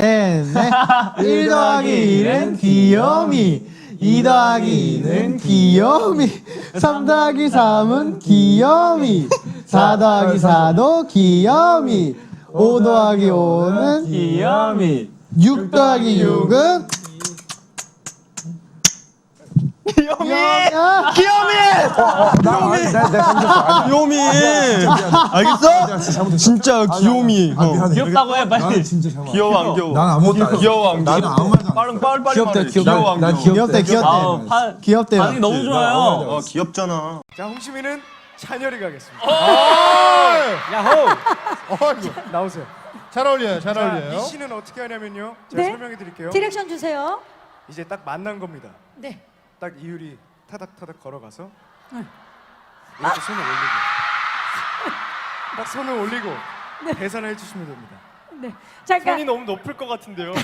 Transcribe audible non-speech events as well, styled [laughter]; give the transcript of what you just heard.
넷. 1 더하기 1은 귀요미. 2 더하기 2는 귀요미. 3 더하기 3은 귀요미. 4 더하기 4도 귀요미. 5 더하기 5는 귀요미 6 더하기 6은 귀 요미야. 귀요미 알겠어? 진짜 귀요미 어. 귀엽다고 해 빨리 귀여워 안 귀여워 난 아무것도 안 귀여워 안 귀여워 나는 아무 말도 안 빠른 빨리 빨리 귀엽다. 귀엽다. 난 귀엽대, 귀엽대. 아우 파, 귀엽대요. 반응이 너무 좋아요 어 귀엽잖아 자, 홍시민은 찬열이 가겠습니다. 야호 어이구, 나오세요. 잘 어울려요, 잘 어울려요. 이 씨는 어떻게 하냐면요. 제가 네? 설명해 드릴게요. 디렉션 주세요. 이제 딱 만난 겁니다. 네. 딱 이율이 타닥타닥 걸어가서 이렇게 손을 올리고 [laughs] 딱 손을 올리고 계산을 해주시면 됩니다. 네. 잠깐 손이 너무 높을 것 같은데요. [laughs]